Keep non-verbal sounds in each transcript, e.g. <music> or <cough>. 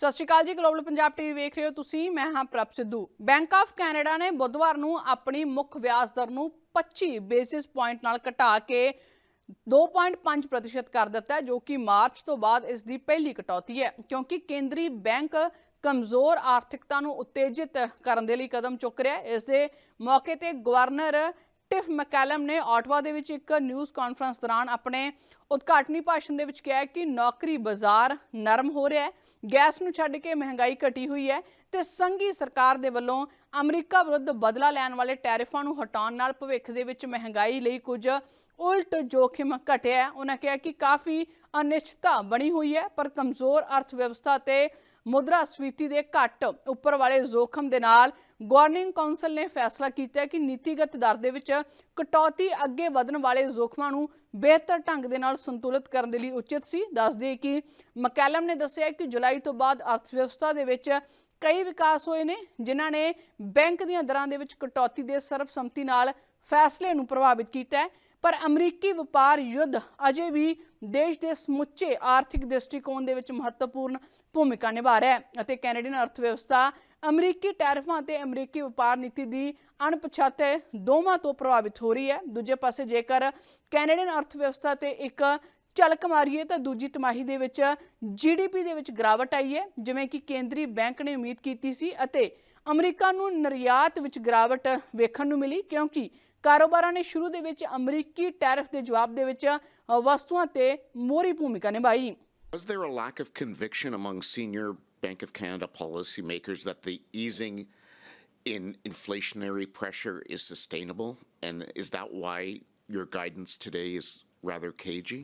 ਸਤਿ ਸ਼੍ਰੀ ਅਕਾਲ ਜੀ global Punjab TV ਵੇਖ ਰਹੇ ਹੋ ਤੁਸੀਂ, ਮੈਂ ਹਾਂ ਪ੍ਰਭ ਸਿੱਧੂ। ਬੈਂਕ ਆਫ ਕੈਨੇਡਾ ਨੇ ਬੁੱਧਵਾਰ ਨੂੰ ਆਪਣੀ ਮੁੱਖ ਵਿਆਜ ਦਰ ਨੂੰ 25 ਬੇਸਿਸ ਪੁਆਇੰਟ ਨਾਲ ਘਟਾ ਕੇ 2.5% ਪ੍ਰਤੀਸ਼ਤ ਕਰ ਦਿੱਤਾ ਹੈ, ਜੋ ਕਿ ਮਾਰਚ ਤੋਂ ਬਾਅਦ ਇਸ ਦੀ ਪਹਿਲੀ ਕਟੌਤੀ ਹੈ। ਕਿਉਂਕਿ ਕੇਂਦਰੀ ਬੈਂਕ ਕਮਜ਼ੋਰ ਆਰਥਿਕਤਾ ਨੂੰ ਉਤੇਜਿਤ ਕਰਨ ਦੇ ਲਈ ਕਦਮ ਚੁੱਕ ਰਿਹਾ ਹੈ। ਇਸ ਦੇ ਮੌਕੇ ਤੇ ਗਵਰਨਰ ਟਿਫ ਮੈਕੈਲਮ ਨੇ ਆਟਵਾ ਦੇ ਵਿੱਚ ਇੱਕ ਨਿਊਜ਼ ਕਾਨਫਰੰਸ ਦੌਰਾਨ ਆਪਣੇ ਉਦਘਾਟਨੀ ਭਾਸ਼ਣ ਦੇ ਵਿੱਚ ਕਿਹਾ ਕਿ ਨੌਕਰੀ ਬਾਜ਼ਾਰ ਨਰਮ ਹੋ ਰਿਹਾ ਹੈ, ਗੈਸ ਨੂੰ ਛੱਡ ਕੇ ਮਹਿੰਗਾਈ ਘਟੀ ਹੋਈ ਹੈ ਤੇ ਸੰਘੀ ਸਰਕਾਰ ਦੇ ਵੱਲੋਂ ਅਮਰੀਕਾ ਵਿਰੁੱਧ ਬਦਲਾ ਲੈਣ ਵਾਲੇ ਟੈਰਿਫਾਂ ਨੂੰ ਹਟਾਉਣ ਨਾਲ ਭਵਿੱਖ ਦੇ ਵਿੱਚ ਮਹਿੰਗਾਈ ਲਈ ਕੁਝ ਉਲਟ ਜੋਖਿਮ ਘਟਿਆ ਉਹਨਾਂ ਕਿਹਾ ਕਿ ਕਾਫੀ ਅਨਿਸ਼ਚਿਤਤਾ ਬਣੀ ਹੋਈ ਹੈ, ਪਰ ਕਮਜ਼ੋਰ ਅਰਥ ਵਿਵਸਥਾ ਤੇ ਮੁਦਰਾ ਸਫੀਤੀ ਦੇ ਘੱਟ ਉੱਪਰ ਵਾਲੇ ਜ਼ੋਖਮ ਦੇ ਨਾਲ ਗਵਰਨਿੰਗ ਕਾਉਂਸਲ ਨੇ ਫੈਸਲਾ ਕੀਤਾ ਕਿ ਨੀਤੀਗਤ ਦਰ ਦੇ ਵਿੱਚ ਕਟੌਤੀ ਅੱਗੇ ਵਧਣ ਵਾਲੇ ਜ਼ੋਖਮਾਂ ਨੂੰ ਬਿਹਤਰ ਢੰਗ ਦੇ ਨਾਲ ਸੰਤੁਲਿਤ ਕਰਨ ਦੇ ਲਈ ਉਚਿਤ ਸੀ। ਦੱਸਦੇ ਕਿ ਮਕੈਲਮ ਨੇ ਦੱਸਿਆ ਕਿ ਜੁਲਾਈ ਤੋਂ ਬਾਅਦ ਅਰਥ ਵਿਵਸਥਾ ਦੇ ਵਿੱਚ ਕਈ ਵਿਕਾਸ ਹੋਏ ਨੇ, ਜਿਨ੍ਹਾਂ ਨੇ ਬੈਂਕ ਦੀਆਂ ਦਰਾਂ ਦੇ ਵਿੱਚ ਕਟੌਤੀ ਦੇ ਸਰਬਸੰਮਤੀ ਨਾਲ ਫੈਸਲੇ ਨੂੰ ਪ੍ਰਭਾਵਿਤ ਕੀਤਾ ਪਰ ਅਮਰੀਕੀ ਵਪਾਰ ਯੁੱਧ ਅਜੇ ਵੀ ਦੇਸ਼ ਦੇ ਸਮੁੱਚੇ ਆਰਥਿਕ ਦ੍ਰਿਸ਼ਟੀਕੋਣ ਦੇ ਵਿੱਚ ਮਹੱਤਵਪੂਰਨ ਭੂਮਿਕਾ ਨਿਭਾ ਰਿਹਾ ਹੈ ਅਤੇ ਕੈਨੇਡੀਅਨ ਅਰਥਵਿਵਸਥਾ ਅਮਰੀਕੀ ਟੈਰਿਫਾਂ ਤੇ ਅਮਰੀਕੀ ਵਪਾਰ ਨੀਤੀ ਦੀ ਅਣਪਛਾਤੇ ਦੋਵਾਂ ਤੋਂ ਪ੍ਰਭਾਵਿਤ ਹੋ ਰਹੀ ਹੈ। ਦੂਜੇ ਪਾਸੇ ਜੇਕਰ ਕੈਨੇਡੀਅਨ ਅਰਥਵਿਵਸਥਾ ਤੇ ਇੱਕ ਝਲਕ ਮਾਰੀਏ ਤਾਂ ਦੂਜੀ ਤਿਮਾਹੀ ਦੇ ਵਿੱਚ ਜੀਡੀਪੀ ਦੇ ਵਿੱਚ ਗਿਰਾਵਟ ਆਈ ਹੈ, ਜਿਵੇਂ ਕਿ ਕੇਂਦਰੀ ਬੈਂਕ ਨੇ ਉਮੀਦ ਕੀਤੀ ਸੀ ਅਤੇ ਅਮਰੀਕਾ ਨੂੰ ਨਿਰਯਾਤ ਵਿੱਚ ਗਿਰਾਵਟ ਵੇਖਣ ਨੂੰ ਮਿਲੀ ਕਿਉਂਕਿ ਕਾਰੋਬਾਰਾਂ ਨੇ ਸ਼ੁਰੂ ਦੇ ਵਿੱਚ ਅਮਰੀਕੀ ਟੈਰਿਫ ਦੇ ਜਵਾਬ ਦੇ ਵਿੱਚ ਵਸਤੂਆਂ ਤੇ ਮੋਹਰੀ ਭੂਮਿਕਾ ਨਿਭਾਈ Was there a lack of conviction among senior Bank of Canada policymakers that the easing in inflationary pressure is sustainable? And is that why your guidance today is rather cagey?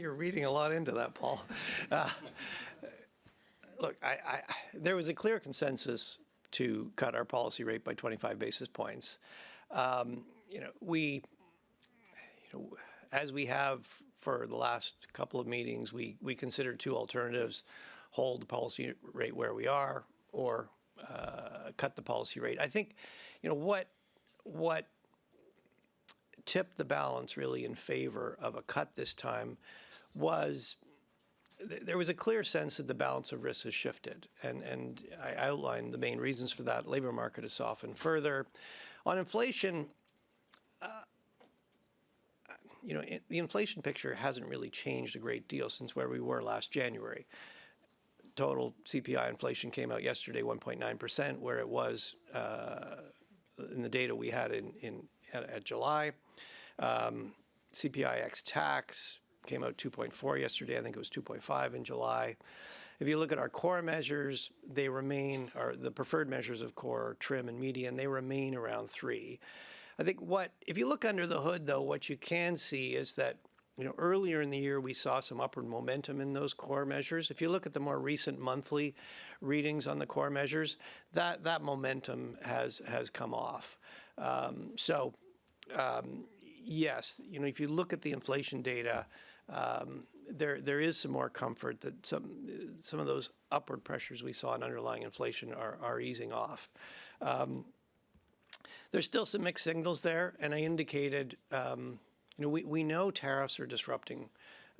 You're reading a lot into that, Paul. Uh, look, I, I, there was a clear consensus to cut our policy rate by 25 basis points. Um, you know, we, you know, as we have for the last couple of meetings, we, we considered two alternatives: hold the policy rate where we are, or uh, cut the policy rate. I think, you know, what what tipped the balance really in favor of a cut this time was th- there was a clear sense that the balance of risk has shifted. And, and I outlined the main reasons for that. Labor market has softened further. On inflation, uh, you know, it, the inflation picture hasn't really changed a great deal since where we were last January. Total CPI inflation came out yesterday, 1.9%, where it was uh, in the data we had in, in at, at July. Um, CPI X tax came out 2.4 yesterday. I think it was 2.5 in July. If you look at our core measures, they remain, or the preferred measures of core, trim, and median, they remain around three. I think what, if you look under the hood, though, what you can see is that you know, earlier in the year, we saw some upward momentum in those core measures. If you look at the more recent monthly readings on the core measures, that that momentum has has come off. Um, so, um, yes, you know, if you look at the inflation data, um, there there is some more comfort that some some of those upward pressures we saw in underlying inflation are are easing off. Um, there's still some mixed signals there, and I indicated, um, you know, we, we know tariffs are disrupting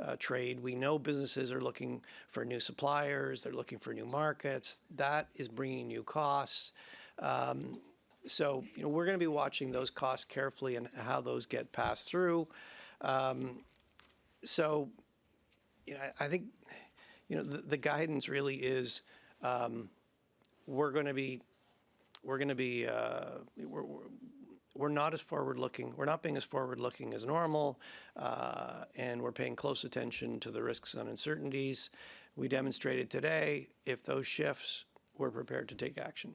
uh, trade. We know businesses are looking for new suppliers. They're looking for new markets. That is bringing new costs. Um, so, you know, we're going to be watching those costs carefully and how those get passed through. Um, so, you know, I, I think, you know, the, the guidance really is um, we're going to be we're going to be uh, we're, we're, we're not as forward looking we're not being as forward looking as normal uh, and we're paying close attention to the risks and uncertainties we demonstrated today if those shifts we're prepared to take action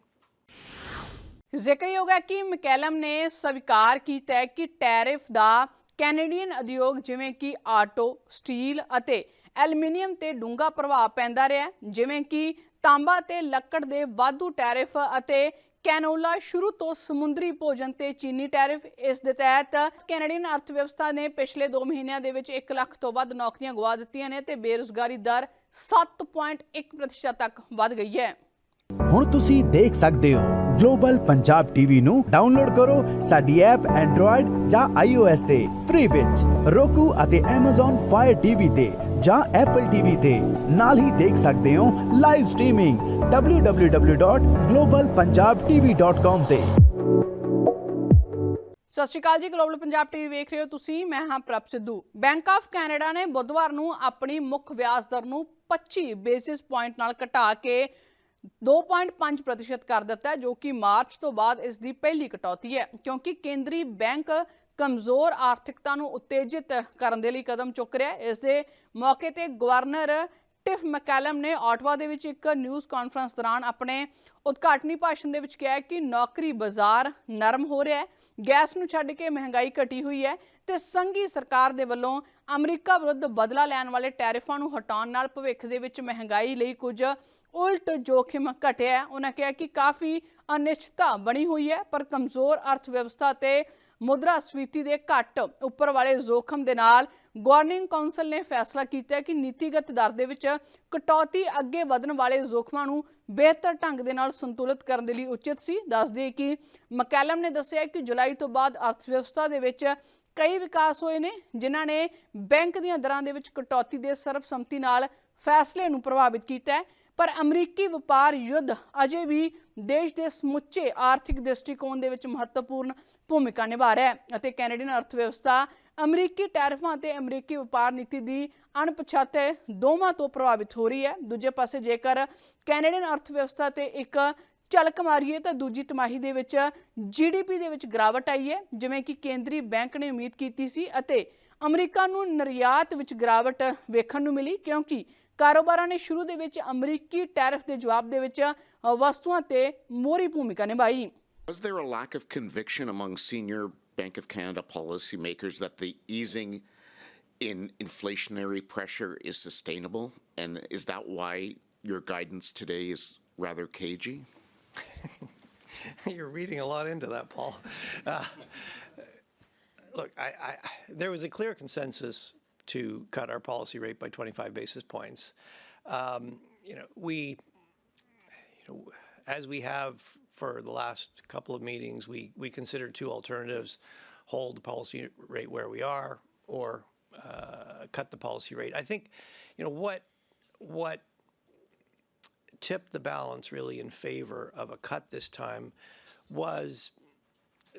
ਜ਼ਿਕਰਯੋਗ ਹੈ ਕਿ ਮਕੈਲਮ ਨੇ ਸਵੀਕਾਰ ਕੀਤਾ ਹੈ ਕਿ tariff ਦਾ Canadian ਉਦਯੋਗ ਜਿਵੇਂ ਕਿ ਆਟੋ, ਸਟੀਲ ਅਤੇ ਐਲੂਮੀਨੀਅਮ ਤੇ ਡੂੰਘਾ ਪ੍ਰਭਾਵ ਪੈਂਦਾ ਰਿਹਾ ਜਿਵੇਂ ਕਿ ਤਾਂਬਾ ਤੇ ਲੱਕੜ ਦੇ ਵਾਧੂ ਟੈਰਿਫ ਅਤੇ ਕੈਨੋਲਾ ਸ਼ੁਰੂ ਤੋਂ ਸਮੁੰਦਰੀ ਭੋਜਨ ਤੇ ਚੀਨੀ ਟੈਰਿਫ। ਇਸ ਦੇ ਤਹਿਤ ਕੈਨੇਡੀਅਨ ਅਰਥਵਿਵਸਥਾ ਨੇ ਪਿਛਲੇ 2 ਮਹੀਨਿਆਂ ਦੇ ਵਿੱਚ 1 ਲੱਖ ਤੋਂ ਵੱਧ ਨੌਕਰੀਆਂ ਗਵਾ ਦਿੱਤੀਆਂ ਨੇ ਤੇ ਬੇਰੁਜ਼ਗਾਰੀ ਦਰ 7.1% ਤੱਕ ਵੱਧ ਗਈ ਹੈ। ਹੁਣ ਤੁਸੀਂ ਦੇਖ ਸਕਦੇ ਹੋ ਗਲੋਬਲ ਪੰਜਾਬ ਟੀਵੀ ਨੂੰ ਡਾਊਨਲੋਡ ਕਰੋ ਸਾਡੀ ਐਪ ਐਂਡਰੋਇਡ ਜਾਂ iOS ਤੇ ਫ੍ਰੀ ਵਿੱਚ Roku ਅਤੇ Amazon Fire TV ਤੇ ਜਾਂ Apple TV ਤੇ ਨਾਲ ਹੀ ਦੇਖ ਸਕਦੇ ਹੋ ਲਾਈਵ ਸਟ੍ਰੀਮਿੰਗ www.globalpunjabtv.com ਤੇ ਸਤਿ ਸ਼੍ਰੀ ਅਕਾਲ ਜੀ, ਗਲੋਬਲ ਪੰਜਾਬ ਟੀਵੀ ਵੇਖ ਰਹੇ ਹੋ ਤੁਸੀਂ। ਮੈਂ ਹਾਂ ਪ੍ਰਭ ਸਿੱਧੂ। ਬੈਂਕ ਆਫ ਕੈਨੇਡਾ ਨੇ ਬੁੱਧਵਾਰ ਨੂੰ ਆਪਣੀ ਮੁੱਖ ਵਿਆਜ ਦਰ ਨੂੰ 25 ਬੇਸਿਸ ਪੁਆਇੰਟ ਨਾਲ ਘਟਾ ਕੇ 2.5% ਪ੍ਰਤੀਸ਼ਤ ਕਰ ਦਿੱਤਾ ਜੋ ਕਿ ਮਾਰਚ ਤੋਂ ਬਾਅਦ ਇਸ ਦੀ ਪਹਿਲੀ ਕਟੌਤੀ ਹੈ, ਕਿਉਂਕਿ ਕੇਂਦਰੀ ਬੈਂਕ ਕਮਜ਼ੋਰ ਆਰਥਿਕਤਾ ਨੂੰ ਉਤੇਜਿਤ ਕਰਨ ਦੇ ਲਈ ਕਦਮ ਚੁੱਕ ਰਿਹਾ ਹੈ। ਇਸ ਦੇ ਮੌਕੇ ਤੇ ਗਵਰਨਰ ਟਿਫ ਮੈਕੈਲਮ ਨੇ ਆਟਵਾ ਦੇ ਵਿੱਚ ਇੱਕ ਨਿਊਜ਼ ਕਾਨਫਰੰਸ ਦੌਰਾਨ ਆਪਣੇ ਉਦਘਾਟਨੀ ਭਾਸ਼ਣ ਦੇ ਵਿੱਚ ਕਿਹਾ ਕਿ ਨੌਕਰੀ ਬਾਜ਼ਾਰ ਨਰਮ ਹੋ ਰਿਹਾ ਹੈ, ਗੈਸ ਨੂੰ ਛੱਡ ਕੇ ਮਹਿੰਗਾਈ ਘਟੀ ਹੋਈ ਹੈ ਤੇ ਸੰਘੀ ਸਰਕਾਰ ਦੇ ਵੱਲੋਂ ਅਮਰੀਕਾ ਵਿਰੁੱਧ ਬਦਲਾ ਲੈਣ ਵਾਲੇ ਟੈਰਿਫਾਂ ਨੂੰ ਹਟਾਉਣ ਨਾਲ ਭਵਿੱਖ ਦੇ ਵਿੱਚ ਮਹਿੰਗਾਈ ਲਈ ਕੁਝ ਉਲਟ ਜੋਖਿਮ ਘਟਿਆ ਉਹਨਾਂ ਕਿਹਾ ਕਿ ਕਾਫੀ ਅਨਿਸ਼ਚਿਤਤਾ ਬਣੀ ਹੋਈ ਹੈ, ਪਰ ਕਮਜ਼ੋਰ ਅਰਥ ਵਿਵਸਥਾ ਤੇ ਮੁਦਰਾ ਸਫੀਤੀ ਦੇ ਘੱਟ ਉੱਪਰ ਵਾਲੇ ਜ਼ੋਖਮ ਦੇ ਨਾਲ ਗਵਰਨਿੰਗ ਕਾਉਂਸਲ ਨੇ ਫੈਸਲਾ ਕੀਤਾ ਕਿ ਨੀਤੀਗਤ ਦਰ ਦੇ ਵਿੱਚ ਕਟੌਤੀ ਅੱਗੇ ਵਧਣ ਵਾਲੇ ਜ਼ੋਖਮਾਂ ਨੂੰ ਬਿਹਤਰ ਢੰਗ ਦੇ ਨਾਲ ਸੰਤੁਲਿਤ ਕਰਨ ਦੇ ਲਈ ਉਚਿਤ ਸੀ। ਦੱਸ ਦਈਏ ਕਿ ਮਕੈਲਮ ਨੇ ਦੱਸਿਆ ਕਿ ਜੁਲਾਈ ਤੋਂ ਬਾਅਦ ਅਰਥ ਵਿਵਸਥਾ ਦੇ ਵਿੱਚ ਕਈ ਵਿਕਾਸ ਹੋਏ ਨੇ, ਜਿਨ੍ਹਾਂ ਨੇ ਬੈਂਕ ਦੀਆਂ ਦਰਾਂ ਦੇ ਵਿੱਚ ਕਟੌਤੀ ਦੇ ਸਰਬਸੰਮਤੀ ਨਾਲ ਫੈਸਲੇ ਨੂੰ ਪ੍ਰਭਾਵਿਤ ਕੀਤਾ ਹੈ। ਪਰ ਅਮਰੀਕੀ ਵਪਾਰ ਯੁੱਧ ਅਜੇ ਵੀ ਦੇਸ਼ ਦੇ ਸਮੁੱਚੇ ਆਰਥਿਕ ਦ੍ਰਿਸ਼ਟੀਕੋਣ ਦੇ ਵਿੱਚ ਮਹੱਤਵਪੂਰਨ ਭੂਮਿਕਾ ਨਿਭਾ ਰਿਹਾ ਹੈ ਅਤੇ ਕੈਨੇਡੀਅਨ ਅਰਥਵਿਵਸਥਾ ਅਮਰੀਕੀ ਟੈਰਿਫਾਂ ਤੇ ਅਮਰੀਕੀ ਵਪਾਰ ਨੀਤੀ ਦੀ ਅਣਪਛਾਤੇ ਦੋਵਾਂ ਤੋਂ ਪ੍ਰਭਾਵਿਤ ਹੋ ਰਹੀ ਹੈ। ਦੂਜੇ ਪਾਸੇ ਜੇਕਰ ਕੈਨੇਡੀਅਨ ਅਰਥਵਿਵਸਥਾ ਤੇ ਇੱਕ ਝਲਕ ਮਾਰੀਏ ਤਾਂ ਦੂਜੀ ਤਿਮਾਹੀ ਦੇ ਵਿੱਚ ਜੀਡੀਪੀ ਦੇ ਵਿੱਚ ਗਿਰਾਵਟ ਆਈ ਹੈ, ਜਿਵੇਂ ਕਿ ਕੇਂਦਰੀ ਬੈਂਕ ਨੇ ਉਮੀਦ ਕੀਤੀ ਸੀ ਅਤੇ ਅਮਰੀਕਾ ਨੂੰ ਨਿਰਯਾਤ ਵਿੱਚ ਗਿਰਾਵਟ ਵੇਖਣ ਨੂੰ ਮਿਲੀ ਕਿਉਂਕਿ ਕਾਰੋਬਾਰਾਂ ਨੇ ਸ਼ੁਰੂ ਦੇ ਵਿੱਚ ਅਮਰੀਕੀ ਟੈਰਿਫ ਦੇ ਜਵਾਬ ਦੇ ਵਿੱਚ ਅ, ਵਸਤੂਆਂ ਤੇ ਮੋਹਰੀ ਭੂਮਿਕਾ ਨਿਭਾਈ Was there a lack of conviction among senior Bank of Canada policymakers that the easing in inflationary pressure is sustainable? And is that why your guidance today is rather cagey? <laughs> You're reading a lot into that, Paul. Uh, look, I, I, there was a clear consensus to cut our policy rate by 25 basis points. Um, you know, we, you know, as we have for the last couple of meetings, we we considered two alternatives: hold the policy rate where we are, or uh, cut the policy rate. I think, you know, what what tipped the balance really in favor of a cut this time was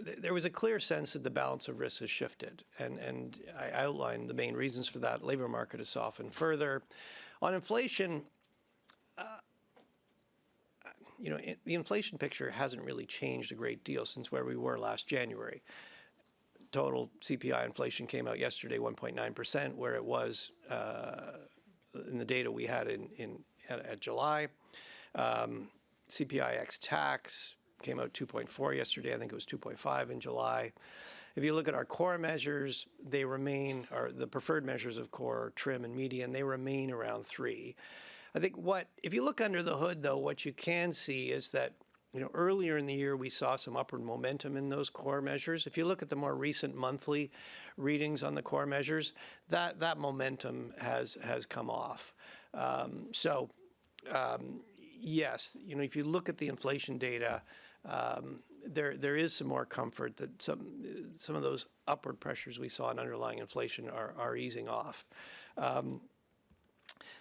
th- there was a clear sense that the balance of risk has shifted. And, and I outlined the main reasons for that. Labor market has softened further. On inflation, uh, you know, it, the inflation picture hasn't really changed a great deal since where we were last January. Total CPI inflation came out yesterday, 1.9%, where it was uh, in the data we had in, in at, at July. Um, CPI X tax came out 2.4 yesterday. I think it was 2.5 in July. If you look at our core measures, they remain, or the preferred measures of core, trim, and median, they remain around three. I think what, if you look under the hood, though, what you can see is that you know, earlier in the year, we saw some upward momentum in those core measures. If you look at the more recent monthly readings on the core measures, that that momentum has has come off. Um, so, um, yes, you know, if you look at the inflation data, um, there there is some more comfort that some some of those upward pressures we saw in underlying inflation are are easing off. Um,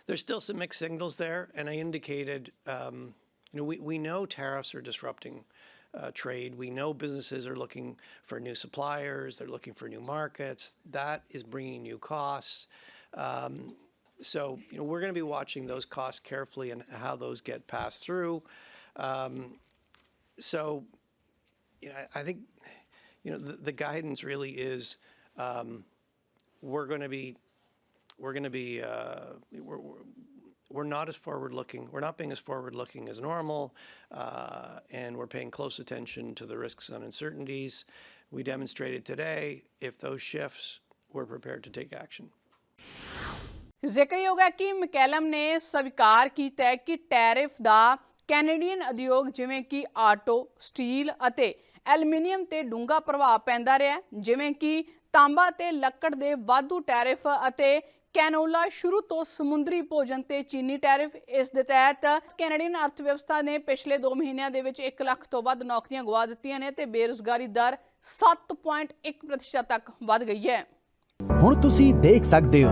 there's still some mixed signals there, and I indicated, um, you know, we, we know tariffs are disrupting uh, trade. We know businesses are looking for new suppliers. They're looking for new markets. That is bringing new costs. Um, so, you know, we're going to be watching those costs carefully and how those get passed through. Um, so, you know, I, I think, you know, the, the guidance really is um, we're going to be we're going to be uh, we're, we're, we're not as forward looking we're not being as forward looking as normal uh, and we're paying close attention to the risks and uncertainties we demonstrated today if those shifts we're prepared to take action ਜ਼ਿਕਰਯੋਗ ਹੈ ਕਿ ਮਕੈਲਮ ਨੇ ਸਵੀਕਾਰ ਕੀਤਾ ਹੈ ਕਿ tariff ਦਾ Canadian ਉਦਯੋਗ ਜਿਵੇਂ ਕਿ ਆਟੋ, ਸਟੀਲ ਅਤੇ ਐਲੂਮੀਨੀਅਮ ਤੇ ਡੂੰਘਾ ਪ੍ਰਭਾਵ ਪੈਂਦਾ ਰਿਹਾ ਜਿਵੇਂ ਕਿ ਤਾਂਬਾ ਤੇ ਲੱਕੜ ਦੇ ਵਾਧੂ ਟੈਰਿਫ ਅਤੇ ਕੈਨੋਲਾ ਸ਼ੁਰੂ ਤੋਂ ਸਮੁੰਦਰੀ ਭੋਜਨ ਤੇ ਚੀਨੀ ਟੈਰਿਫ। ਇਸ ਦੇ ਤਹਿਤ ਕੈਨੇਡੀਅਨ ਅਰਥਵਿਵਸਥਾ ਨੇ ਪਿਛਲੇ 2 ਮਹੀਨਿਆਂ ਦੇ ਵਿੱਚ 1 ਲੱਖ ਤੋਂ ਵੱਧ ਨੌਕਰੀਆਂ ਗਵਾ ਦਿੱਤੀਆਂ ਨੇ ਤੇ ਬੇਰੁਜ਼ਗਾਰੀ ਦਰ 7.1% ਤੱਕ ਵੱਧ ਗਈ ਹੈ। ਹੁਣ ਤੁਸੀਂ ਦੇਖ ਸਕਦੇ ਹੋ